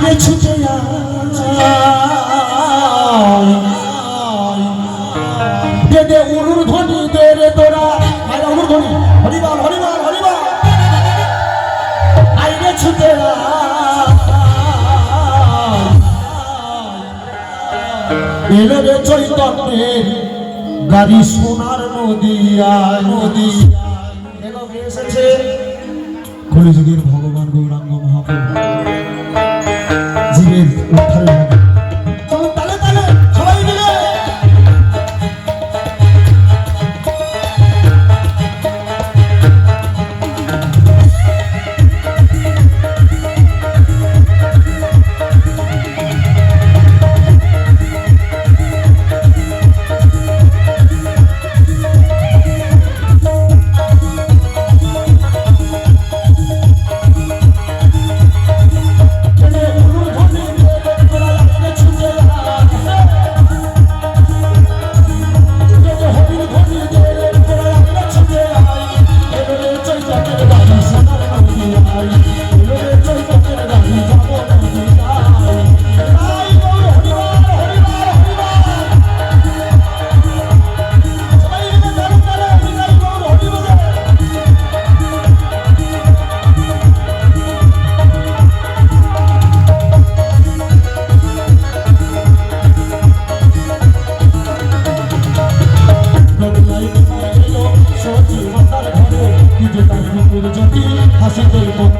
আইরে ছুটে আয়। দে দে উরুর ধ্বনি দে রে তোরা। উরুর ধ্বনি। হরিবাল হরিবাল আইরে ছুটে গাড়ি সোনার নদিয়া নদী। এলো কে এসেছে? কলিযুগের ভগবান গৌরাঙ্গ। জীবের উদ্ধারের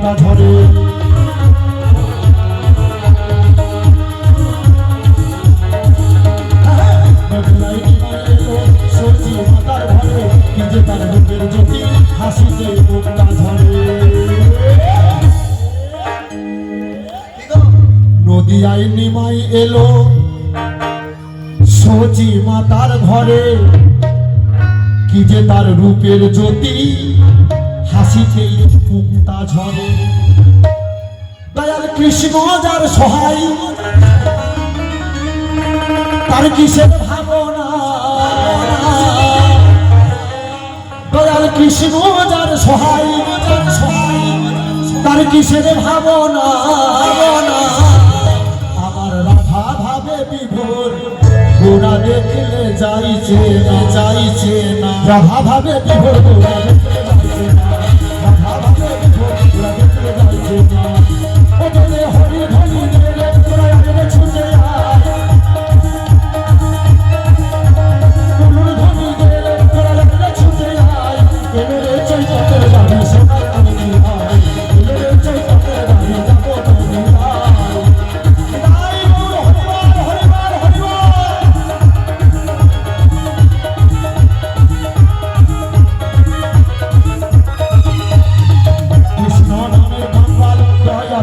মুক্তা ঝরে নদিয়ায় নিমাই এলো সচি মাতার ঘরে, কি যে তার রূপের জ্যোতি হাসিতেই মুক্তা ঝরে কৃষ্ণ যার সহায়, তার কিসের ভাবনা? কৃষ্ণ যার সহায়, তার কিসের ভাবনা? ভাবনা আমার রাধা ভাবে বিভোর গোড়া দেখলে যাইছে না যাইছে না। রাধা ভাবে বিভোর গোড়া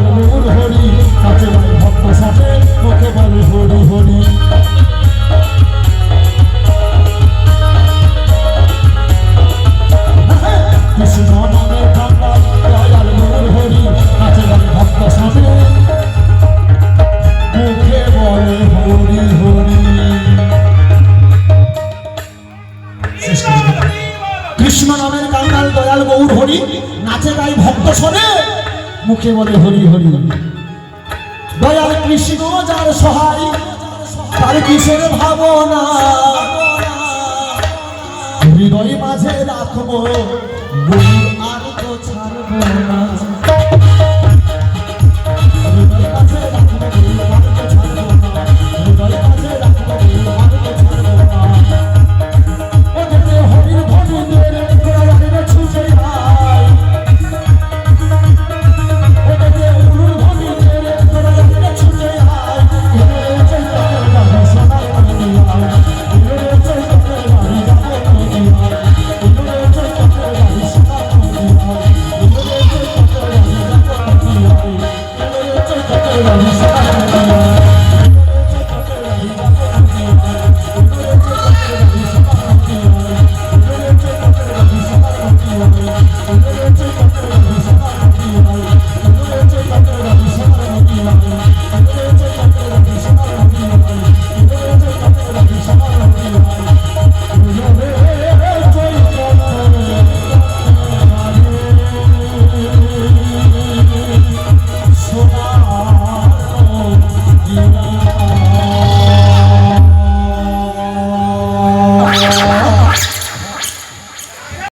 গৌর হরি কাছে বলে ভক্ত সাথে মুখে বলে হরি হরি। কৃষ্ণ নামে হরি কাছে বলে ভক্ত সাথে। মুখে বলে হরি হরি। নামের কাঙ্গাল দয়াল গৌর হরি, নাচে গাই ভক্ত শোনে মুখে বলে হরি হরি। দয়াল কৃষ্ণ যার সহায় তার কিসের ভাবনা? হৃদয় মাঝে রাখব